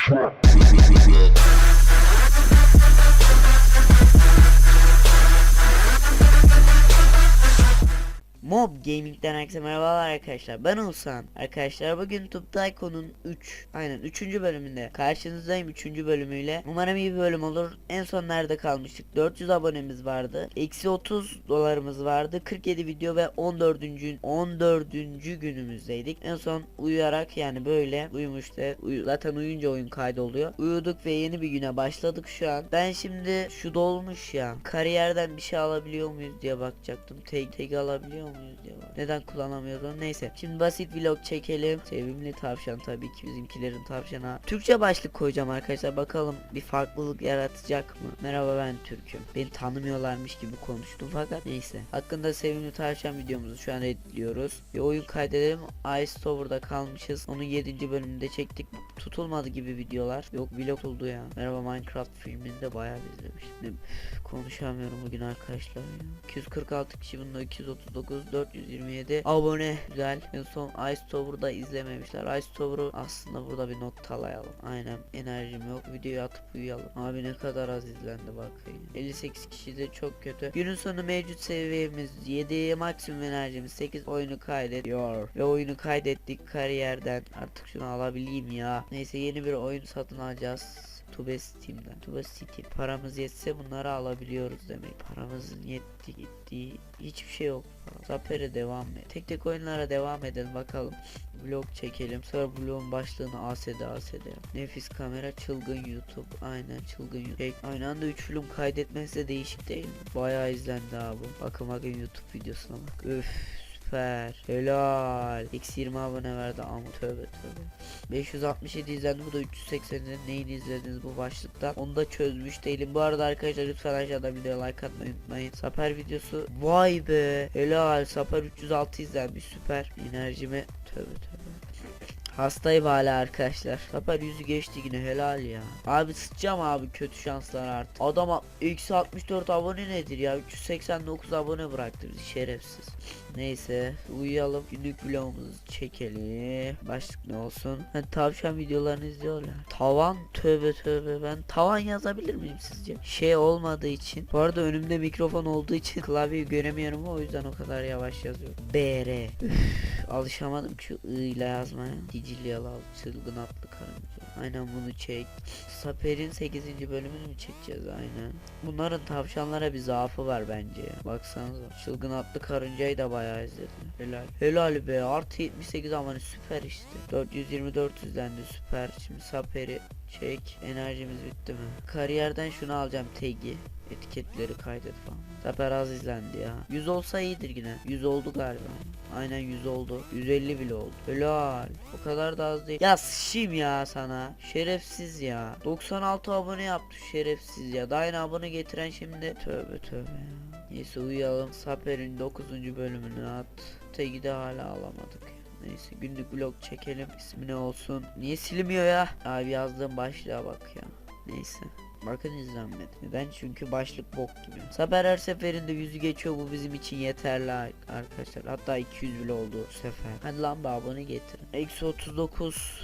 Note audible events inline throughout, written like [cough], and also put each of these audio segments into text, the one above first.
trap. Mob Gaming'den herkese merhabalar arkadaşlar. Ben Oğuzhan. Arkadaşlar bugün Tube Tycoon'un 3 aynen 3. bölümünde karşınızdayım 3. bölümüyle. Umarım iyi bir bölüm olur. En son nerede kalmıştık? 400 abonemiz vardı. Eksi 30 dolarımız vardı. 47 video ve 14. 14. günümüzdeydik. En son uyuyarak yani böyle uyumuştu. Uyu, zaten uyuyunca oyun kaydoluyor. Uyuduk ve yeni bir güne başladık şu an. Ben şimdi şu dolmuş ya. Kariyerden bir şey alabiliyor muyuz diye bakacaktım. Tag, tag alabiliyor muyuz diye bak. Neden kullanamıyordum? Neyse. Şimdi basit vlog çekelim. Sevimli tavşan tabii ki bizimkilerin tavşana. Türkçe başlık koyacağım arkadaşlar. Bakalım bir farklılık yaratacak mı? Merhaba ben Türk'üm. Beni tanımıyorlarmış gibi konuştum fakat neyse. Hakkında sevimli tavşan videomuzu şu an editliyoruz. Bir oyun kaydedelim. Ice Tower'da kalmışız. Onun 7. bölümünde çektik. Tutulmadı gibi videolar. Yok vlog oldu ya. Merhaba Minecraft filmini de bayağı izlemiştim. Konuşamıyorum bugün arkadaşlar ya. 246 kişi bunda 239 427 abone güzel. En son Ice Tower'da izlememişler. Ice Tower'u aslında burada bir noktalayalım. Aynen enerjim yok. Videoyu atıp uyuyalım. Abi ne kadar az izlendi bakayım. 58 kişi de çok kötü. Günün sonu mevcut seviyemiz 7 maksimum enerjimiz 8 oyunu kaydediyor. Ve oyunu kaydettik kariyerden. Artık şunu alabileyim ya. Neyse yeni bir oyun satın alacağız. Tube Steam'den. Tube City. Paramız yetse bunları alabiliyoruz demek. Paramızın yetti gittiği hiçbir şey yok. Zaper'e devam et. Tek tek oyunlara devam edelim bakalım. Vlog çekelim. Sonra vlogun başlığını ASD ASD. Nefis kamera çılgın YouTube. Aynen çılgın YouTube. Tek, aynı anda 3 film kaydetmesi de değişik değil mi? Bayağı izlendi abi. Bakın bakın YouTube videosuna bak. Öf süper. Helal. Eksi 20 abone verdi. Ama tövbe tövbe. 567 izlendi. Bu da 380'in neyini izlediniz bu başlıkta? Onu da çözmüş değilim. Bu arada arkadaşlar lütfen aşağıda videoya like atmayı unutmayın. Saper videosu. Vay be. Helal. Saper 306 izlenmiş. Süper. Enerjime tövbe tövbe Hastayım hala arkadaşlar. Saper yüzü geçti yine helal ya. Abi sıçacağım abi kötü şanslar artık. Adam eksi 64 abone nedir ya? 389 abone bıraktı bizi şerefsiz. Neyse uyuyalım. Günlük vlogumuzu çekelim. Başlık ne olsun? Ha, tavşan videolarını izliyorlar. Tavan tövbe tövbe ben tavan yazabilir miyim sizce? Şey olmadığı için. Bu arada önümde mikrofon olduğu için [laughs] klavyeyi göremiyorum o yüzden o kadar yavaş yazıyorum. BR. Alışamadım şu I ile yazmaya. Sicilyalı al, çılgın atlı karınca. Aynen bunu çek. Saper'in 8. bölümünü mü çekeceğiz aynen. Bunların tavşanlara bir zaafı var bence ya. Baksanıza. Çılgın atlı karıncayı da bayağı izledim. Helal. Helal be. Artı 78 aman süper işte. 424 izlendi süper. Şimdi Saper'i çek. Enerjimiz bitti mi? Kariyerden şunu alacağım tagi. Etiketleri kaydet falan. Zaper az izlendi ya. 100 olsa iyidir yine. 100 oldu galiba. Aynen 100 oldu. 150 bile oldu. Helal. O kadar da az değil. Ya sıçayım ya sana. Şerefsiz ya. 96 abone yaptı şerefsiz ya. Daha yeni abone getiren şimdi. Tövbe tövbe ya. Neyse uyuyalım. Saper'in 9. bölümünü at. Tagi de hala alamadık. Neyse günlük vlog çekelim. İsmi ne olsun? Niye silmiyor ya? Abi yazdığım başlığa bak ya. Neyse. Bakın izlenmedi. Ben çünkü başlık bok gibi. Saber her seferinde yüzü geçiyor bu bizim için yeterli arkadaşlar. Hatta 200 bile oldu bu sefer. Hadi lan bir abone getirin. Eksi 39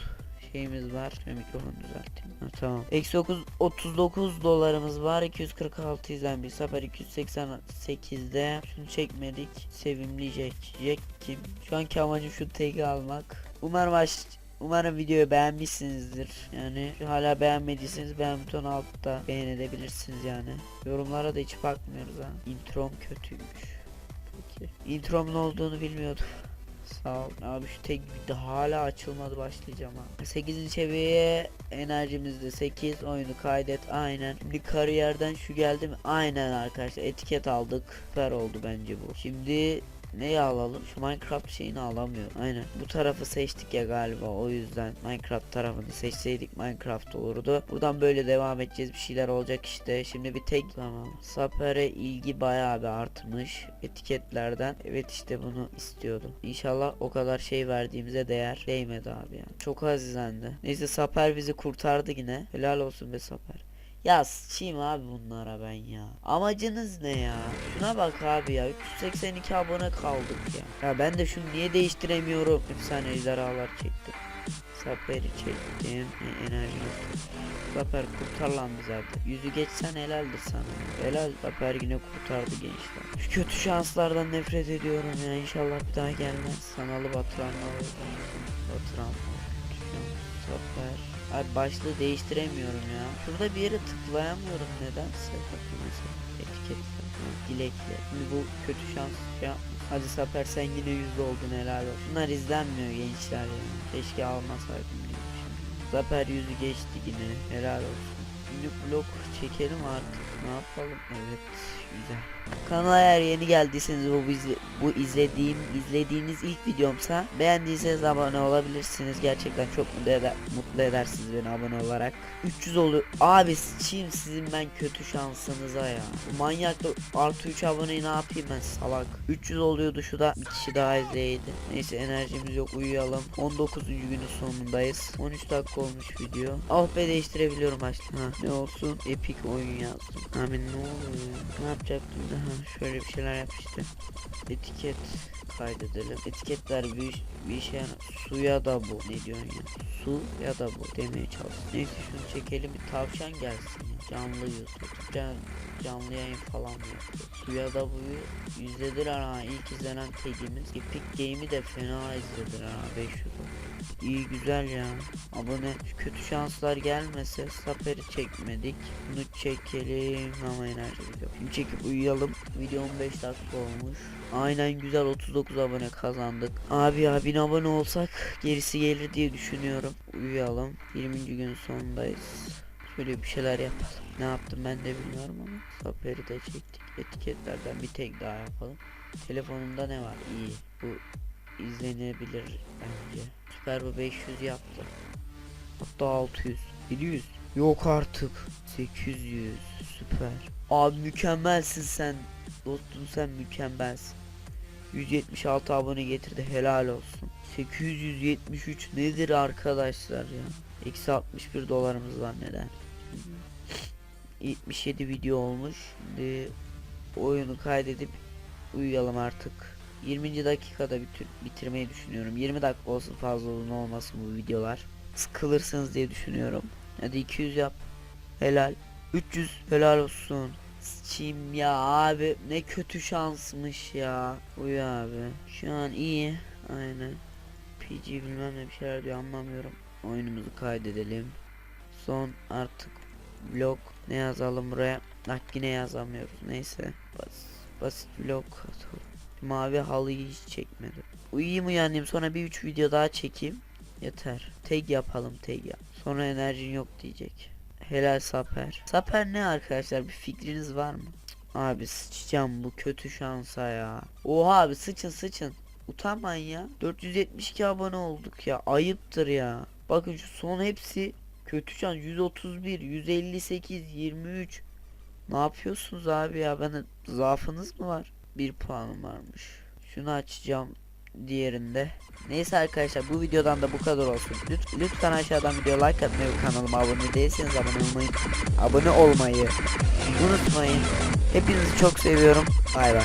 şeyimiz var. Şöyle mikrofonu düzelteyim. Ha, tamam. Eksi 9 39 dolarımız var. 246 izlenmiş. Saper 288'de. Şunu çekmedik. Sevimli Jack. Jack kim? Şu anki amacım şu tagi almak. Umarım aç Umarım videoyu beğenmişsinizdir. Yani hala beğenmediyseniz beğen butonu altta beğenebilirsiniz yani. Yorumlara da hiç bakmıyoruz ha. Introm kötüymüş. Peki. Introm ne olduğunu bilmiyordum. [laughs] Sağ ol. Abi şu tek de hala açılmadı başlayacağım ha. 8. seviyeye enerjimizde 8 oyunu kaydet aynen. Şimdi kariyerden şu geldi mi? Aynen arkadaşlar etiket aldık. Süper oldu bence bu. Şimdi Neyi alalım? Şu Minecraft şeyini alamıyorum. Aynen. Bu tarafı seçtik ya galiba. O yüzden Minecraft tarafını seçseydik Minecraft olurdu. Buradan böyle devam edeceğiz. Bir şeyler olacak işte. Şimdi bir tek tamam. Saper'e ilgi bayağı bir artmış. Etiketlerden. Evet işte bunu istiyordum. İnşallah o kadar şey verdiğimize değer. Değmedi abi ya. Çok az izlendi. Neyse Saper bizi kurtardı yine. Helal olsun be Saper. Ya sıçayım abi bunlara ben ya. Amacınız ne ya? Şuna bak abi ya. 382 abone kaldık ya. Ya ben de şunu niye değiştiremiyorum? Efsane ejderhalar çektim. Zafer'i çektim. E, enerji. Zafer kurtar lan bizi. Yüzü geçsen helaldir sana. Helal Zafer yine kurtardı gençler. Şu kötü şanslardan nefret ediyorum ya. İnşallah bir daha gelmez. Sanalı batıranlar oldu. Batıran. Zafer. Abi başlığı değiştiremiyorum ya. Şurada bir yere tıklayamıyorum nedense. Bakın mesela etiketler. Ha, Dilekle. Şimdi bu kötü şans şey yapma. Hadi Zafer sen yine yüzde oldun helal olsun. Bunlar izlenmiyor gençler ya. Keşke almasaydım diyormuşum. Zafer yüzü geçti yine helal olsun. Şimdi blok çekelim artık. Ne yapalım? Evet güzel. Kanala eğer yeni geldiyseniz bu izle- bu izlediğim izlediğiniz ilk videomsa beğendiyseniz abone olabilirsiniz. Gerçekten çok mutlu eder mutlu edersiniz beni abone olarak. 300 oluyor. Abi çim sizin ben kötü şansınıza ya. Bu manyak da artı 3 aboneyi ne yapayım ben salak. 300 oluyordu şu da bir kişi daha izleyeydi. Neyse enerjimiz yok uyuyalım. 19. günün sonundayız. 13 dakika olmuş video. Ah be değiştirebiliyorum. Ha, ne olsun epik oyun yazdım. Amin ne oluyor ya? Ne yapacaktım daha? Şöyle bir şeyler yap işte. Etiket kaydedelim. Etiketler bir, bir yarar. Suya da bu. Ne diyorsun ya? Su ya da bu demeye çalış. Neyse şunu çekelim bir tavşan gelsin ya. Canlı YouTube. Can, canlı yayın falan mı? Suya da buyu izlediler ha. İlk izlenen tagimiz. Epic Game'i de fena izlediler ha. 500 oldu. İyi güzel ya. Abone kötü şanslar gelmese Saper'i çekmedik. Bunu çekelim ama enerjimiz yok. Şimdi çekip uyuyalım. Video 15 dakika olmuş. Aynen güzel 39 abone kazandık. Abi ya 1000 abone olsak gerisi gelir diye düşünüyorum. Uyuyalım. 20. gün sonundayız. Şöyle bir şeyler yapalım. Ne yaptım ben de bilmiyorum ama Saper'i de çektik. Etiketlerden bir tek daha yapalım. Telefonumda ne var? İyi. Bu izlenebilir bence. Süper bu 500 yaptı. Hatta 600. 700. Yok artık. 800. Süper. Abi mükemmelsin sen. Dostum sen mükemmelsin. 176 abone getirdi helal olsun. 873 nedir arkadaşlar ya? Eksi 61 dolarımız var neden? 77 video olmuş. Şimdi oyunu kaydedip uyuyalım artık. 20. dakikada bitir bitirmeyi düşünüyorum. 20 dakika olsun fazla uzun olmasın bu videolar. Sıkılırsınız diye düşünüyorum. Hadi 200 yap. Helal. 300 helal olsun. Çim ya abi ne kötü şansmış ya. Uyu abi. Şu an iyi. Aynen. PG bilmem ne bir şeyler diyor anlamıyorum. Oyunumuzu kaydedelim. Son artık blok ne yazalım buraya? Bak yine yazamıyoruz. Neyse. Bas, basit blok. Mavi halıyı hiç çekmedim. Uyuyayım uyanayım sonra bir üç video daha çekeyim. Yeter. Tag yapalım tag yap. Sonra enerjin yok diyecek. Helal Saper. Saper ne arkadaşlar bir fikriniz var mı? Abi sıçacağım bu kötü şansa ya. Oha abi sıçın sıçın. Utanmayın ya. 472 abone olduk ya. Ayıptır ya. Bakın şu son hepsi kötü şans. 131, 158, 23. Ne yapıyorsunuz abi ya? Bana zaafınız mı var? Bir puanım varmış. Şunu açacağım diğerinde. Neyse arkadaşlar bu videodan da bu kadar olsun. Lüt- lütfen aşağıdan video like atmayı kanalıma abone değilseniz abone olmayı abone olmayı unutmayın. Hepinizi çok seviyorum. Bay bay.